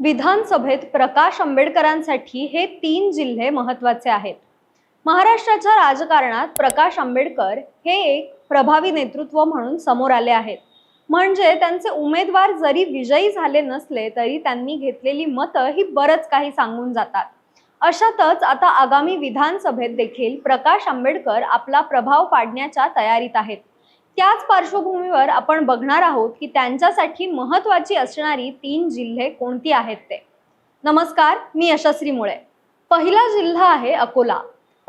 विधानसभेत प्रकाश आंबेडकरांसाठी हे तीन जिल्हे महत्त्वाचे आहेत. महाराष्ट्राच्या राजकारणात प्रकाश आंबेडकर हे एक प्रभावी नेतृत्व म्हणून समोर आले आहेत. म्हणजे त्यांचे उमेदवार जरी विजयी झाले नसले तरी त्यांनी घेतलेली मतं ही बरंच काही सांगून जातात. अशातच आता आगामी विधानसभेत देखील प्रकाश आंबेडकर आपला प्रभाव पाडण्याच्या तयारीत आहेत. त्याच पार्श्वभूमीवर आपण बघणार आहोत की त्यांच्यासाठी महत्वाची असणारी तीन जिल्हे कोणती आहेत ते. नमस्कार मी यशस्वी मुळे. पहिला जिल्हा आहे अकोला.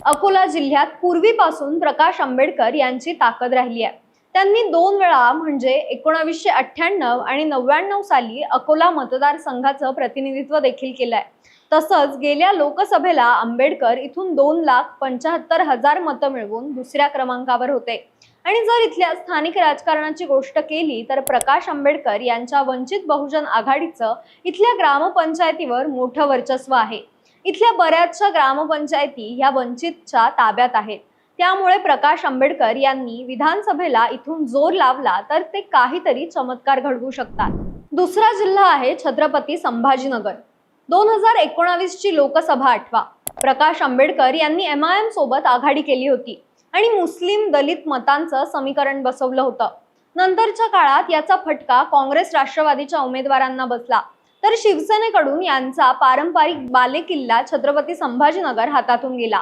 अकोला जिल्ह्यात पूर्वीपासून प्रकाश आंबेडकर यांची ताकद राहिली आहे. त्यांनी दोन वेळा म्हणजे एकोणावीसशे अठ्ठ्याण्णव आणि नव्याण्णव साली अकोला मतदारसंघाचं प्रतिनिधित्व देखील केलंय. तसंच गेल्या लोकसभेला आंबेडकर इथून दोन लाख पंचाहत्तर हजार मतं मिळवून दुसऱ्या क्रमांकावर होते. आणि जर इथल्या स्थानिक राजकारणाची गोष्ट केली तर प्रकाश आंबेडकर यांच्या वंचित बहुजन आघाडीचं इथल्या ग्रामपंचायतीवर मोठं वर्चस्व आहे. इथल्या बऱ्याचशा ग्रामपंचायती ह्या वंचितच्या ताब्यात आहेत. त्यामुळे प्रकाश आंबेडकर यांनी विधानसभेला इथून जोर लावला तर ते काहीतरी चमत्कार घडवू शकतात. दुसरा जिल्हा आहे छत्रपती संभाजीनगर. दोन हजार एकोणावीस ची लोकसभा आठवा. प्रकाश आंबेडकर यांनी एम आय एम सोबत आघाडी केली होती आणि मुस्लिम दलित मतांचं समीकरण बसवलं होतं. नंतरच्या काळात याचा फटका काँग्रेस राष्ट्रवादीच्या उमेदवारांना बसला. तर शिवसेनेकडून यांचा पारंपरिक बालेकिल्ला छत्रपती संभाजीनगर हातातून गेला.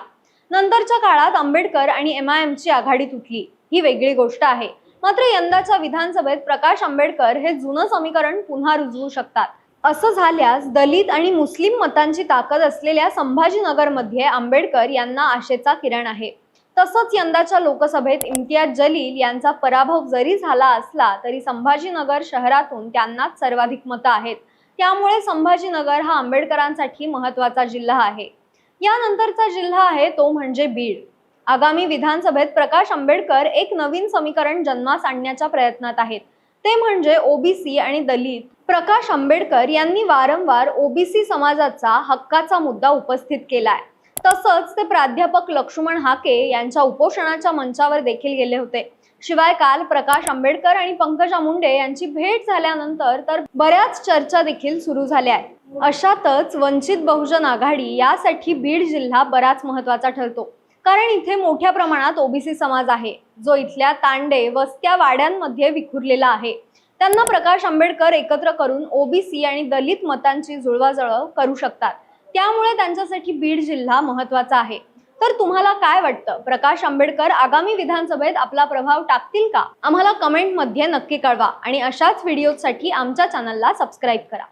नंतरच्या काळात आंबेडकर आणि एम आय एमची आघाडी तुटली. ही वेगळी गोष्ट आहे. मात्र यंदाच्या विधानसभेत प्रकाश आंबेडकर हे जुनं समीकरण पुन्हा रुजवू शकतात. असं झाल्यास दलित आणि मुस्लिम मतांची ताकद असलेल्या संभाजीनगरमध्ये आंबेडकर यांना आशेचा किरण आहे. तसंच यंदाच्या लोकसभेत इम्तियाज जलील यांचा पराभव जरी झाला असला तरी संभाजीनगर शहरातून त्यांनाच सर्वाधिक मतं आहेत. त्यामुळे संभाजीनगर हा आंबेडकरांसाठी महत्त्वाचा जिल्हा आहे. यानंतरचा जिल्हा आहे तो म्हणजे बीड. आगामी विधानसभेत प्रकाश आंबेडकर एक नवीन समीकरण जन्मास आणण्याच्या प्रयत्नात आहेत. ते म्हणजे ओबीसी आणि दलित. प्रकाश आंबेडकर यांनी वारंवार ओबीसी समाजाचा हक्काचा मुद्दा उपस्थित केलाय. तसंच ते प्राध्यापक लक्ष्मण हाके यांच्या उपोषणाच्या मंचावर देखील गेले होते. शिवाय काल प्रकाश आंबेडकर आणि पंकजा मुंडे यांची भेट झाल्यानंतर तर बऱ्याच चर्चा देखील सुरू झाल्या आहेत. अशातच वंचित बहुजन आघाडी यासाठी बीड जिल्हा बराच महत्त्वाचा ठरतो. कारण इथे मोठ्या प्रमाणात ओबीसी समाज आहे. जो इथल्या तांडे वस्त्या वाड्यांमध्ये विखुरलेला आहे. त्यांना प्रकाश आंबेडकर एकत्र करून ओबीसी आणि दलित मतांची जुळवाजुळव करू शकतात. त्यामुळे त्यांच्यासाठी बीड जिल्हा महत्त्वाचा आहे. तर तुम्हाला काय वाटतं? प्रकाश आंबेडकर आगामी विधानसभेत आपला प्रभाव टाकतील का? आम्हाला कमेंटमध्ये नक्की कळवा आणि अशाच व्हिडिओसाठी आमच्या चॅनलला सबस्क्राईब करा.